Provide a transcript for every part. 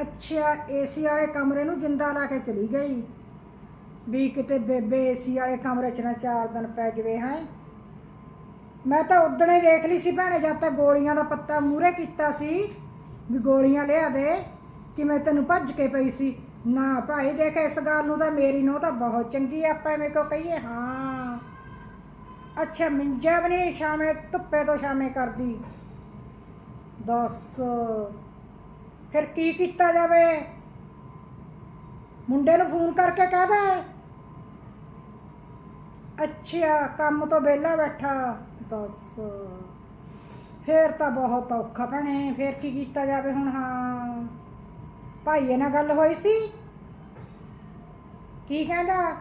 ਅੱਛਾ ਏਸੀ ਵਾਲੇ ਕਮਰੇ ਨੂੰ ਜਿੰਦਾ ਲਾ ਕੇ ਚਲੀ ਗਈ। ਵੀ ਕਿਤੇ ਬੇਬੇ ਏਸੀ ਵਾਲੇ ਕਮਰੇ 'ਚ ਨਾ ਚਾਰ ਦਿਨ ਪੈ ਜਵੇ ਹੈ? ਮੈਂ ਤਾਂ ਉਦਣ ਹੀ ਦੇਖ ਲਈ ਸੀ ਭੈਣੇ ਜਦ ਤੱਕ ਗੋਲੀਆਂ ਦਾ ਪੱਤਾ ਮੂਹਰੇ ਕੀਤਾ ਸੀ ਵੀ ਗੋਲੀਆਂ ਲਿਆ ਦੇ ਕਿ ਮੈਂ ਤੈਨੂੰ ਭੱਜ ਕੇ ਪਈ ਸੀ। ਨਾ ਭਾਈ ਦੇਖ ਇਸ ਗੱਲ ਨੂੰ ਤਾਂ ਮੇਰੀ ਨੂੰ ਤਾਂ ਬਹੁਤ ਚੰਗੀ ਆ, ਆਪਾਂ ਐਵੇਂ ਕਿਉਂ ਕਹੀਏ? ਹਾਂ। ਅੱਛਾ ਮਿੰਜਾ ਵੀ ਨਹੀਂ ਸ਼ਾਮੇ ਧੁੱਪੇ ਤੋਂ ਸ਼ਾਮੇ ਕਰਦੀ। ਦੱਸ। ਫਿਰ ਕੀ ਕੀਤਾ ਜਾਵੇ? ਮੁੰਡੇ ਨੂੰ ਫੋਨ ਕਰਕੇ ਕਹਿ ਦੇ। ਅੱਛਾ ਕੰਮ ਤੋਂ ਵਿਹਲਾ ਬੈਠਾ। ਦੱਸ ਫੇਰ ਤਾਂ ਬਹੁਤ ਔਖਾ ਭੈਣੇ, ਫੇਰ ਕੀ ਕੀਤਾ ਜਾਵੇ ਹੁਣ? ਹਾਂ। ਭਾਈਏ ਨਾਲ ਗੱਲ ਹੋਈ ਸੀ? ਕੀ ਕਹਿੰਦਾ?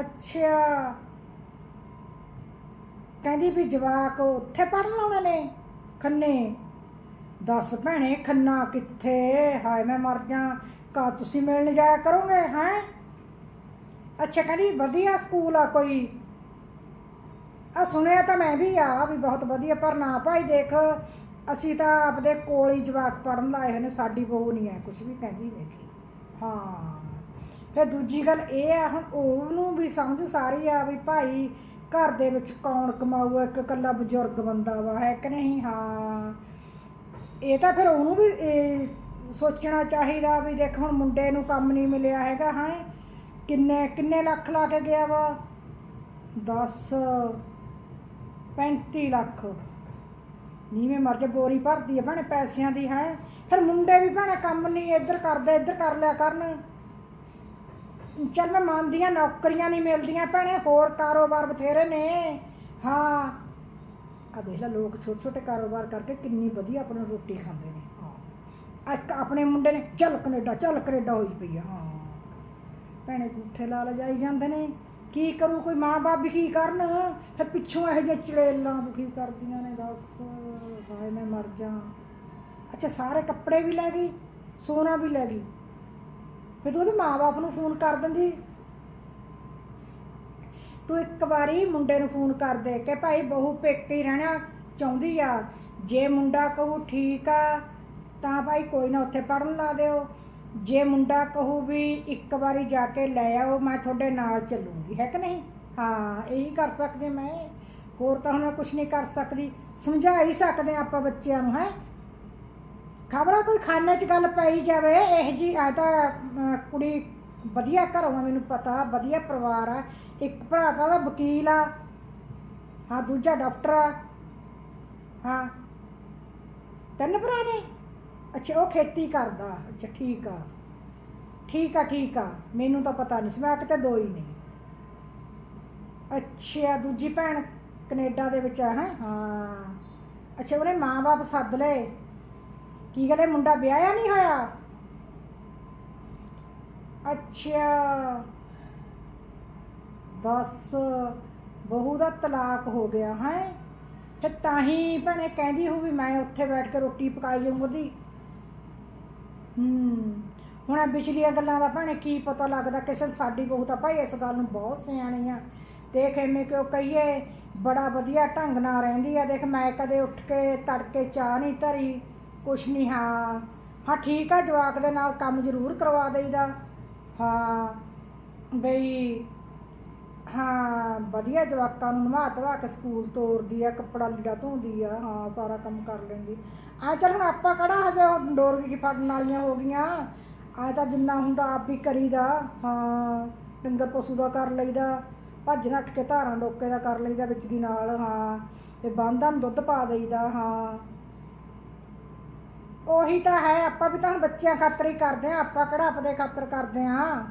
ਅੱਛਾ ਕਹਿੰਦੀ ਵੀ ਜਵਾਕ ਉੱਥੇ ਪੜਨ ਲਾਉਣੇ ਨੇ। ਖੰਨੇ। ਦੱਸ ਭੈਣੇ, ਖੰਨਾ ਕਿੱਥੇ? ਹਾਏ, ਮੈਂ ਮਰ ਜਾ। ਕਾ ਤੁਸੀਂ ਮਿਲਣ ਜਾਇਆ ਕਰੋਗੇ, ਹੈ? ਅੱਛਾ, ਕਹਿੰਦੀ ਵਧੀਆ ਸਕੂਲ ਆ ਕੋਈ। ਆ ਸੁਣਿਆ ਤਾਂ ਮੈਂ ਵੀ ਆ, ਵੀ ਬਹੁਤ ਵਧੀਆ, ਪਰ ਨਾ ਭਾਈ ਦੇਖ, ਅਸੀਂ ਤਾਂ ਆਪਦੇ ਕੋਲ ਹੀ ਜਵਾਕ ਪੜਨ ਲਾਏ ਹੋਏ ਨੇ, ਸਾਡੀ ਬਹੂ ਨਹੀਂ ਹੈ ਕੁਝ ਵੀ ਕਹਿੰਦੀ ਹੈਗੀ। ਹਾਂ। ਫਿਰ ਦੂਜੀ ਗੱਲ ਇਹ ਆ, ਹੁਣ ਉਹਨੂੰ ਵੀ ਸਮਝ ਸਾਰੀ ਆ, ਵੀ ਭਾਈ ਘਰ ਦੇ ਵਿੱਚ ਕੌਣ ਕਮਾਊ ਇੱਕ ਇਕੱਲਾ ਬਜ਼ੁਰਗ ਬੰਦਾ ਵਾ, ਹੈ ਕਿ ਨਹੀਂ? ਹਾਂ। ਇਹ ਤਾਂ ਫਿਰ ਉਹਨੂੰ ਵੀ ਸੋਚਣਾ ਚਾਹੀਦਾ ਵੀ ਦੇਖ ਹੁਣ ਮੁੰਡੇ ਨੂੰ ਕੰਮ ਨਹੀਂ ਮਿਲਿਆ ਹੈਗਾ, ਹਾਂ? ਕਿੰਨੇ ਕਿੰਨੇ ਲੱਖ ਲਾ ਕੇ ਗਿਆ ਵਾ? 10 35 ਲੱਖ। ਨੀਵੇਂ ਮਰ ਕੇ ਬੋਰੀ ਭਰਦੀ ਹੈ ਭੈਣੇ ਪੈਸਿਆਂ ਦੀ, ਹੈ? ਫਿਰ ਮੁੰਡੇ ਵੀ ਭੈਣੇ ਕੰਮ ਨਹੀਂ, ਇੱਧਰ ਕਰਦੇ, ਇੱਧਰ ਕਰ ਲਿਆ ਕਰਨ। ਚੱਲ ਮੈਂ ਮੰਨਦੀ ਹਾਂ ਨੌਕਰੀਆਂ ਨਹੀਂ ਮਿਲਦੀਆਂ ਭੈਣੇ, ਹੋਰ ਕਾਰੋਬਾਰ ਬਥੇਰੇ ਨੇ। ਹਾਂ। ਆ ਦੇਖ ਲੈ ਲੋਕ ਛੋਟੇ ਛੋਟੇ ਕਾਰੋਬਾਰ ਕਰਕੇ ਕਿੰਨੀ ਵਧੀਆ ਆਪਣਾ ਰੋਟੀ ਖਾਂਦੇ ਨੇ। ਹਾਂ। ਇੱਕ ਆਪਣੇ ਮੁੰਡੇ ਨੇ, ਚੱਲ ਕੈਨੇਡਾ ਚੱਲ ਕੈਨੇਡਾ ਹੋਈ ਪਈ ਆ। ਹਾਂ। ਭੈਣੇ ਗੁੱਠੇ ਲਾ ਲਜਾਈ ਜਾਂਦੇ ਨੇ। ਕੀ ਕਰੂ ਕੋਈ ਮਾਂ-ਬਾਪ ਵੀ ਕੀ ਕਰਨ? ਫਿਰ ਪਿੱਛੋਂ ਇਹੋ ਜਿਹੇ ਚੜੇਲਾਂ ਦੁਖੀ ਕਰਦੀਆਂ ਨੇ, ਦੱਸ। ਹਾਏ, ਮੈਂ ਮਰ ਜਾ। ਅੱਛਾ, ਸਾਰੇ ਕੱਪੜੇ ਵੀ ਲੈ ਗਈ, ਸੋਨਾ ਵੀ ਲੈ ਗਈ। ਫਿਰ ਤੂੰ ਉਹਦੇ ਮਾਂ-ਬਾਪ ਨੂੰ ਫੋਨ ਕਰ ਦਿੰਦੀ। ਤੂੰ ਇੱਕ ਵਾਰੀ ਮੁੰਡੇ ਨੂੰ ਫੋਨ ਕਰ ਦੇ ਕਿ ਭਾਈ ਬਹੂ ਪੇਕੇ ਹੀ ਰਹਿਣਾ ਚਾਹੁੰਦੀ ਆ। ਜੇ ਮੁੰਡਾ ਕਹੂ ਠੀਕ ਆ, ਤਾਂ ਭਾਈ ਕੋਈ ਨਾ ਉੱਥੇ ਪੜਨ ਲਾ ਦਿਓ। ਜੇ ਮੁੰਡਾ ਕਹੂ ਵੀ ਇੱਕ ਵਾਰੀ ਜਾ ਕੇ ਲੈ ਆਓ, ਮੈਂ ਤੁਹਾਡੇ ਨਾਲ ਚੱਲੂੰਗੀ, ਹੈ ਕਿ ਨਹੀਂ? ਹਾਂ, ਇਹੀ ਕਰ ਸਕਦੇ ਮੈਂ। ਹੋਰ ਤਾਂ ਹੁਣ ਮੈਂ ਕੁਝ ਨਹੀਂ ਕਰ ਸਕਦੀ। ਸਮਝਾ ਹੀ ਸਕਦੇ ਹਾਂ ਆਪਾਂ ਬੱਚਿਆਂ ਨੂੰ, ਹੈ? ਖਬਰਾਂ ਕੋਈ ਖਾਨੇ 'ਚ ਗੱਲ ਪਈ ਜਾਵੇ ਇਹ ਜੀ ਆ ਤਾਂ ਅਮ, ਕੁੜੀ ਵਧੀਆ ਘਰੋਂ ਆ ਮੈਨੂੰ ਪਤਾ ਵਧੀਆ ਪਰਿਵਾਰ ਆ ਇੱਕ ਭਰਾ ਤਾਂ ਉਹਦਾ ਵਕੀਲ ਆ ਹਾਂ ਦੂਜਾ ਡਾਕਟਰ ਆ ਹਾਂ ਤਿੰਨ ਭਰਾ ਨੇ? ਅੱਛਾ ਉਹ ਖੇਤੀ ਕਰਦਾ ਅੱਛਾ ਠੀਕ ਆ ਠੀਕ ਆ ਠੀਕ ਆ ਮੈਨੂੰ ਤਾਂ ਪਤਾ ਨਹੀਂ ਸੀ ਮੈਂ ਕਿਤੇ ਦੋ ਹੀ ਨੇ ਅੱਛਾ ਦੂਜੀ ਭੈਣ ਕੈਨੇਡਾ ਦੇ ਵਿੱਚ ਆ ਹੈਂ? ਹਾਂ ਅੱਛਾ ਉਹਨੇ ਮਾਂ-ਬਾਪ ਸੱਦ ਲਏ। ਕੀ ਕਹਿੰਦੇ, ਮੁੰਡਾ ਵਿਆਹਿਆ ਨਹੀਂ ਹੋਇਆ? ਅੱਛਾ। ਬਸ ਬਹੂ ਦਾ ਤਲਾਕ ਹੋ ਗਿਆ ਹੈ? ਫਿਰ ਤਾਂ ਹੀ ਭੈਣੇ ਕਹਿੰਦੀ ਹੋ ਵੀ ਮੈਂ ਉੱਥੇ ਬੈਠ ਕੇ ਰੋਟੀ ਪਕਾਈ ਜਾਊਂ ਉਹਦੀ। ਹੂੰ। ਹੁਣ ਇਹ ਪਿਛਲੀਆਂ ਗੱਲਾਂ ਦਾ ਭੈਣੇ ਕੀ ਪਤਾ ਲੱਗਦਾ, ਕਿਸੇ ਸਾਡੀ ਬਹੂ ਤਾਂ ਭਾਈ ਇਸ ਗੱਲ ਨੂੰ ਬਹੁਤ ਸਿਆਣੀ ਆ। ਦੇਖ ਐਵੇਂ ਕਿਉਂ ਕਹੀਏ, ਬੜਾ ਵਧੀਆ ਢੰਗ ਨਾਲ ਰਹਿੰਦੀ ਆ। ਦੇਖ ਮੈਂ ਕਦੇ ਉੱਠ ਕੇ ਤੜਕੇ ਚਾਹ ਨਹੀਂ ਧਰੀ। ਕੁਛ ਨਹੀਂ ਹਾਂ। ਹਾਂ, ਠੀਕ ਆ, ਜਵਾਕ ਦੇ ਨਾਲ ਕੰਮ ਜ਼ਰੂਰ ਕਰਵਾ ਦੇਈਦਾ। ਹਾਂ, ਬਈ, ਹਾਂ, ਵਧੀਆ ਜਵਾਕਾਂ ਨੂੰ ਨਵਾ ਧਵਾ ਕੇ ਸਕੂਲ ਤੋਰਦੀ ਆ, ਕੱਪੜਾ ਲੀੜਾ ਧੋਂਦੀ ਆ, ਹਾਂ, ਸਾਰਾ ਕੰਮ ਕਰ ਲੈਂਦੀ। ਆ ਚੱਲ ਹੁਣ ਆਪਾਂ ਕਿਹੜਾ ਹਜੇ ਡੋਰ ਵੀ ਫੜਨ ਵਾਲੀਆਂ ਹੋ ਗਈਆਂ? ਆ ਤਾਂ ਜਿੰਨਾ ਹੁੰਦਾ ਆਪ ਹੀ ਕਰੀਦਾ, ਹਾਂ, ਡੰਗਰ ਪਸ਼ੂ ਦਾ ਕਰ ਲਈਦਾ, ਭੱਜ ਨੱਠ ਕੇ ਧਾਰਾਂ ਡੋਕੇ ਦਾ ਕਰ ਲਈਦਾ ਵਿੱਚ ਦੀ ਨਾਲ, ਹਾਂ, ਤੇ ਬੰਦਾਂ ਨੂੰ ਦੁੱਧ ਪਾ ਦੇਈਦਾ, ਹਾਂ। ਉਹੀ ਤਾਂ ਹੈ, ਆਪਾਂ ਵੀ ਤਾਂ ਹੁਣ ਬੱਚਿਆਂ ਖਾਤਰ ਹੀ ਕਰਦੇ ਆ ਆਪਾਂ ਕਿਹੜਾ ਆਪਦੇ ਖਾਤਰ ਕਰਦੇ ਆ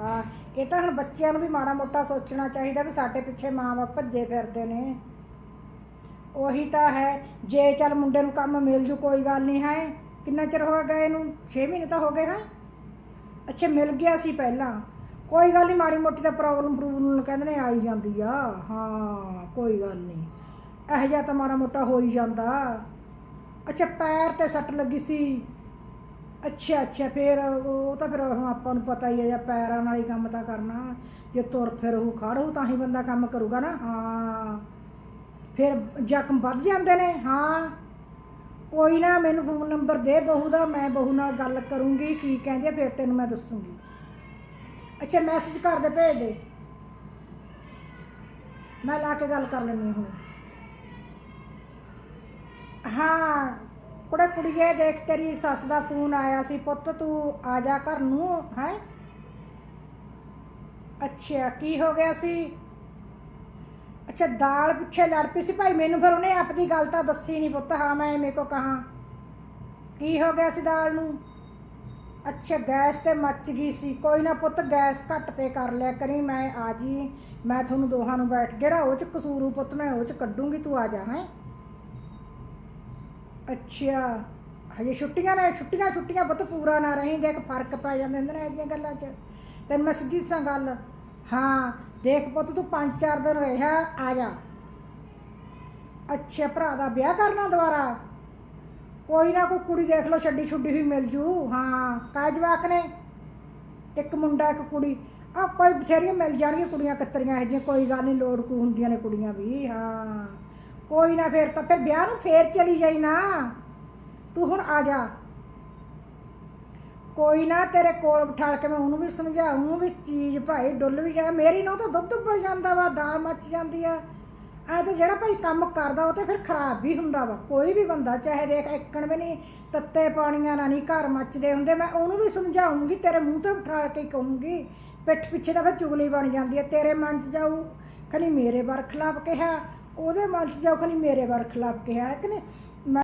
ਹਾਂ, ਇਹ ਤਾਂ ਹੁਣ ਬੱਚਿਆਂ ਨੂੰ ਵੀ ਮਾੜਾ ਮੋਟਾ ਸੋਚਣਾ ਚਾਹੀਦਾ ਵੀ ਸਾਡੇ ਪਿੱਛੇ ਮਾਂ-ਬਾਪ ਭੱਜੇ ਫਿਰਦੇ ਨੇ। ਉਹੀ ਤਾਂ ਹੈ, ਜੇ ਚੱਲ ਮੁੰਡੇ ਨੂੰ ਕੰਮ ਮਿਲ ਜੂ, ਕੋਈ ਗੱਲ ਨਹੀਂ, ਹੈ? ਕਿੰਨਾ ਚਿਰ ਹੋ ਗਿਆ ਇਹਨੂੰ? 6 ਮਹੀਨੇ ਤਾਂ ਹੋ ਗਏ, ਹੈ? ਅੱਛਾ, ਮਿਲ ਗਿਆ ਸੀ ਪਹਿਲਾਂ। ਕੋਈ ਗੱਲ ਨਹੀਂ, ਮਾੜੀ ਮੋਟੀ ਤਾਂ ਪ੍ਰੋਬਲਮ ਪ੍ਰੋਬਲਮ ਕਹਿੰਦੇ ਨੇ, ਆਈ ਜਾਂਦੀ ਆ। ਹਾਂ, ਕੋਈ ਗੱਲ ਨਹੀਂ। ਇਹੋ ਜਿਹਾ ਤਾਂ ਮਾੜਾ ਮੋਟਾ ਹੋ ਹੀ ਜਾਂਦਾ। ਅੱਛਾ, ਪੈਰ ਤੇ ਸੱਟ ਲੱਗੀ ਸੀ। ਅੱਛਾ ਅੱਛਾ, ਫਿਰ ਉਹ ਤਾਂ ਫਿਰ ਹੁਣ ਆਪਾਂ ਨੂੰ ਪਤਾ ਹੀ ਹੈ ਜਾਂ ਪੈਰਾਂ ਨਾਲ ਹੀ ਕੰਮ ਤਾਂ ਕਰਨਾ। ਜੇ ਤੁਰ ਫਿਰ ਉਹ ਖੜੂ ਤਾਂ ਹੀ ਬੰਦਾ ਕੰਮ ਕਰੂਗਾ ਨਾ। ਹਾਂ। ਫਿਰ ਜ਼ਖਮ ਵੱਧ ਜਾਂਦੇ ਨੇ, ਹਾਂ। ਕੋਈ ਨਾ, ਮੈਨੂੰ ਫੋਨ ਨੰਬਰ ਦੇ ਬਹੂ ਦਾ, ਮੈਂ ਬਹੂ ਨਾਲ ਗੱਲ ਕਰੂੰਗੀ, ਕੀ ਕਹਿੰਦੀ ਆ, ਫਿਰ ਤੈਨੂੰ ਮੈਂ ਦੱਸੂੰਗੀ। ਅੱਛਾ ਮੈਸੇਜ ਕਰ ਦੇ ਭੇਜ ਦੇ। ਮੈਂ ਲਾ ਕੇ ਗੱਲ ਕਰ ਲੈਂਦੀ ਹੁਣ। ਹਾਂ, ਕੁੜੇ ਕੁੜੀਏ, ਦੇਖ ਤੇਰੀ ਸੱਸ ਦਾ ਫੋਨ ਆਇਆ ਸੀ, ਪੁੱਤ ਤੂੰ ਆ ਜਾ ਘਰ ਨੂੰ, ਹੈ? ਅੱਛਾ, ਕੀ ਹੋ ਗਿਆ ਸੀ? ਅੱਛਾ, ਦਾਲ ਪਿੱਛੇ ਲੜ ਪਈ ਸੀ ਭਾਈ, ਮੈਨੂੰ ਫਿਰ ਉਹਨੇ ਆਪਣੀ ਗੱਲ ਤਾਂ ਦੱਸੀ ਨਹੀਂ ਪੁੱਤ, ਹਾਂ, ਮੈਂ ਮੇਰੇ ਕੋ ਕਹਾ। ਕੀ ਹੋ ਗਿਆ ਸੀ ਦਾਲ ਨੂੰ? ਅੱਛਾ, ਗੈਸ ਤੇ ਮੱਚ ਗਈ ਸੀ, ਕੋਈ ਨਾ ਪੁੱਤ, ਗੈਸ ਘੱਟ ਤੇ ਕਰ ਲਿਆ ਕਰੀ, ਮੈਂ ਆ ਜੀ ਮੈਂ ਤੁਹਾਨੂੰ ਦੋਹਾਂ ਨੂੰ ਬੈਠ, ਜਿਹੜਾ ਉਹ ਚ ਕਸੂਰੂ ਪੁੱਤ, ਮੈਂ ਉਹ ਚ ਕੱਢੂੰਗੀ, ਤੂੰ ਆ ਜਾ, ਹੈਂ? ਅੱਛਾ, ਹਜੇ ਛੁੱਟੀਆਂ ਨੇ, ਛੁੱਟੀਆਂ ਛੁੱਟੀਆਂ ਪੁੱਤ ਪੂਰਾ ਨਾ ਰਹੀ ਦੇਖ ਫ਼ਰਕ ਪੈ ਜਾਂਦੇ ਹੁੰਦੇ ਨੇ ਇਹਦੀਆਂ ਗੱਲਾਂ 'ਚ। ਤੈਨੂੰ ਮੈਂ ਸਿੱਧੀ ਦੱਸਾਂ ਗੱਲ। ਹਾਂ, ਦੇਖ ਪੁੱਤ, ਤੂੰ ਪੰਜ ਚਾਰ ਦਿਨ ਰਿਹਾ, ਆ ਜਾ। ਅੱਛਾ ਭਰਾ ਦਾ ਵਿਆਹ ਕਰਨਾ ਦੁਬਾਰਾ। ਕੋਈ ਨਾ, ਕੋਈ ਕੁੜੀ ਦੇਖ ਲਓ, ਛੱਡੀ ਛੁੱਡੀ ਹੋਈ ਮਿਲ ਜੂ। ਹਾਂ ਕਾ ਜਵਾਕ ਨੇ? ਇੱਕ ਮੁੰਡਾ, ਇੱਕ ਕੁੜੀ। ਆ ਕੋਈ ਬਥੇਰੀਆਂ ਮਿਲ ਜਾਣਗੀਆਂ ਕੁੜੀਆਂ ਕਤਰੀਆਂ, ਇਹ ਜਿਹੀਆਂ ਕੋਈ ਗੱਲ ਨਹੀਂ ਲੋੜ ਕੋ ਹੁੰਦੀਆਂ ਨੇ ਕੁੜੀਆਂ ਵੀ। ਹਾਂ। ਕੋਈ ਨਾ ਫਿਰ ਤਾਂ ਫਿਰ ਵਿਆਹ ਨੂੰ ਫੇਰ ਚਲੀ ਜਾਈ ਨਾ। ਤੂੰ ਹੁਣ ਆ ਜਾ। ਕੋਈ ਨਾ ਤੇਰੇ ਕੋਲ ਬਿਠਾਲ ਕੇ ਮੈਂ ਉਹਨੂੰ ਵੀ ਸਮਝਾਉਂ ਵੀ ਚੀਜ਼ ਭਾਈ ਡੁੱਲ ਵੀ ਜਾ ਮੇਰੀ ਨੂੰ ਤਾਂ ਦੁੱਧ ਉੱਬਲ ਜਾਂਦਾ ਵਾ, ਦਾਲ ਮੱਚ ਜਾਂਦੀ ਆ। ਆ ਤੇ ਜਿਹੜਾ ਭਾਈ ਕੰਮ ਕਰਦਾ ਉਹ ਤੇ ਫਿਰ ਖਰਾਬ ਵੀ ਹੁੰਦਾ ਵਾ। ਕੋਈ ਵੀ ਬੰਦਾ, ਚਾਹੇ ਦੇਖ ਇੱਕਣ ਵੀ ਨਹੀਂ, ਤੱਤੇ ਪਾਣੀਆਂ ਨਾਲ ਨਹੀਂ ਘਰ ਮੱਚਦੇ ਹੁੰਦੇ, ਮੈਂ ਉਹਨੂੰ ਵੀ ਸਮਝਾਉਂਗੀ ਤੇਰੇ ਮੂੰਹ ਤੇ ਬਿਠਾ ਕੇ ਕਹੂੰਗੀ, ਪਿੱਠ ਪਿੱਛੇ ਤਾਂ ਫਿਰ ਚੁਗਲੀ ਬਣ ਜਾਂਦੀ ਹੈ ਤੇਰੇ ਮਨ 'ਚ ਜਾਊ ਖਨੀ ਮੇਰੇ ਵਰ ਖਿਲਾਫ ਕਿਹਾ ਉਹਦੇ ਮਨ 'ਚ ਜਾਊ ਖਨੀ ਮੇਰੇ ਵਰ ਖਿਲਾਫ ਕਿਹਾ ਕਿ ਨਹੀਂ?